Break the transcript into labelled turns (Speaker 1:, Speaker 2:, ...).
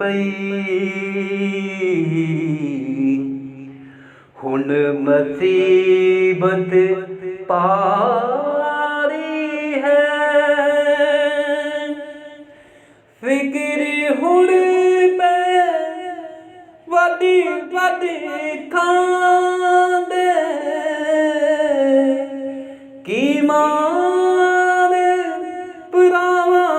Speaker 1: ਪਈ। ਹੁਣ ਮੁਸੀਬਤ ਪਾਰੀ ਹੈ। ਫਿਕਰ ਹੁਣ ਪੈ ਵਦੀ ਵਦੀ ਖਾਂਦੇ ਕੀ ਮਾਂ ਪੁਰਾਵਾ